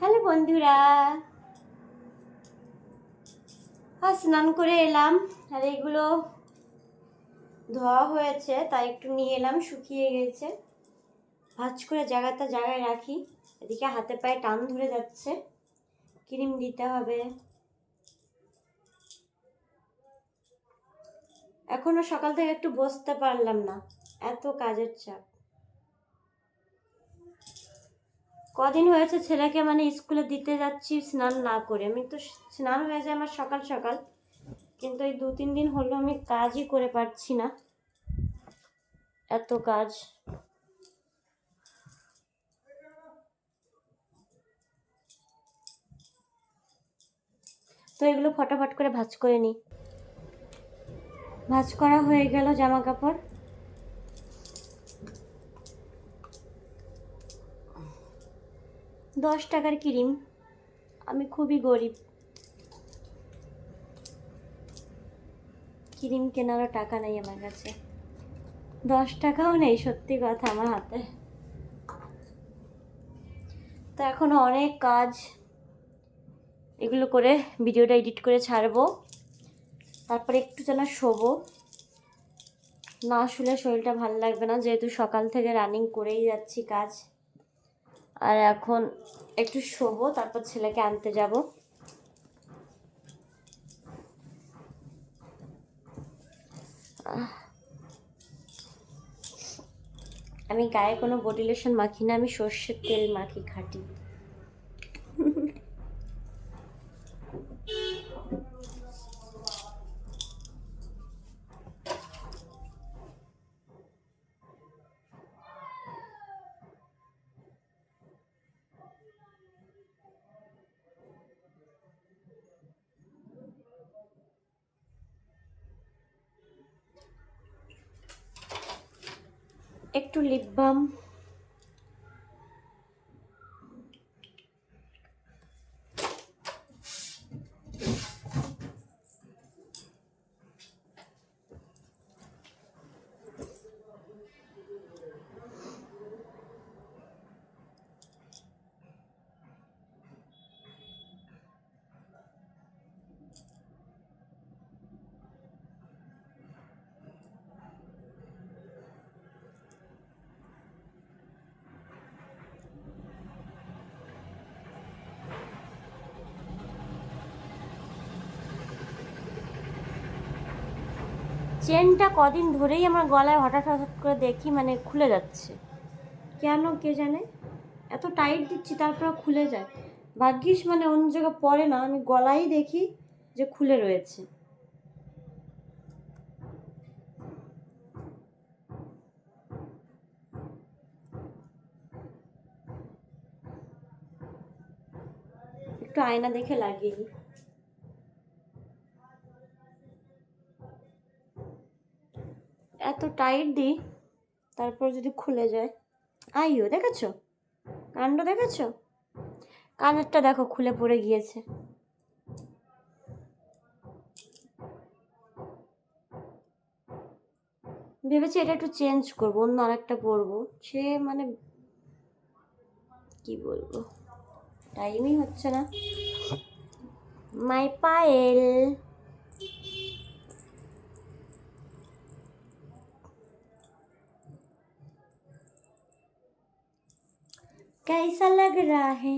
Hello বন্ধুরা। আর স্নান করে এলাম। আর এগুলো ধোয়া হয়েছে, তাই একটু নিয়ে এলাম, শুকিয়ে গেছে। ভাজ করে জায়গাটা জায়গায় রাখি। এদিকে হাতে পায়ে টান ধরে যাচ্ছে। ক্রিম দিতে হবে। এখনও সকাল থেকে একটু বসতে পারলাম না। এত কাজের চাপ। কদিন হয়েছে ছেলেকে মানে স্কুলে দিতে যাচ্ছি স্নান না করে। আমি তো স্নান হয়ে যায় আমার সকাল সকাল। কিন্তু এই দু তিন দিন হলো আমি কাজই করে পারছি না। এত কাজ। তো এগুলো ফটাফট করে ভাজ করে নিই। ভাজ করা হয়ে গেল জামা কাপড় দশ টাকার ক্রিম। আমি খুবই গরিব। ক্রিম কেনারও টাকা নেই আমার কাছে। দশ টাকাও নেই, সত্যি কথা আমার হাতে। তো এখনও অনেক কাজ। এগুলো করে ভিডিওটা এডিট করে ছাড়বো। তারপরে একটু যেন শোবো। না শুলে শরীরটা ভালো লাগবে না, যেহেতু সকাল থেকে রানিং করেই যাচ্ছি কাজ। আর এখন একটু শোবো, তারপর ছেলেকে আনতে যাব। আমি গায়ে কোনো বডি লোশন মাখি না, আমি সর্ষের তেল মাখি খাঁটি। একটু লিপ বাম চেনটা কদিন ধরেই আমার গলায় হঠাৎ হঠাৎ করে দেখি মানে খুলে যাচ্ছে। কেন, কে জানে? এত টাইট দিচ্ছি, তারপর খুলে যায়। ভাগ্যিস মানে অন্য জায়গায় পড়ে না, আমি গলায় দেখি যে খুলে রয়েছে। একটু আয়না দেখে লাগিয়ে দিই এত টাইট দিই, তারপর যদি খুলে যায়। আইও দেখেছ? কাণ্ড দেখেছ? কানেরটা দেখো, খুলে পড়ে গিয়েছে। ভেবেছি এটা একটু চেঞ্জ করব, অন্য আরেকটা পরবো। সে মানে কি বলব? টাইমই হচ্ছে না। মাই পায়েল कैसा लग रहा है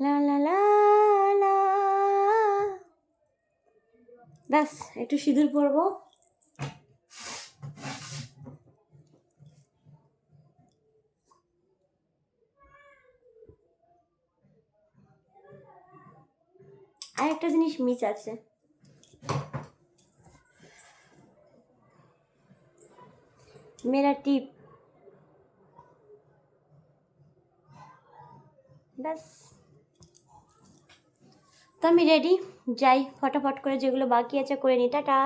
লা লা লা লা ব্যাস একটু সিঁদুর পরবো আর একটা জিনিস মিস আছে মেরা টিপ ব্যাস। তো আমি রেডি যাই ফটাফট করে যেগুলো বাকি আছে করে নি টাটা।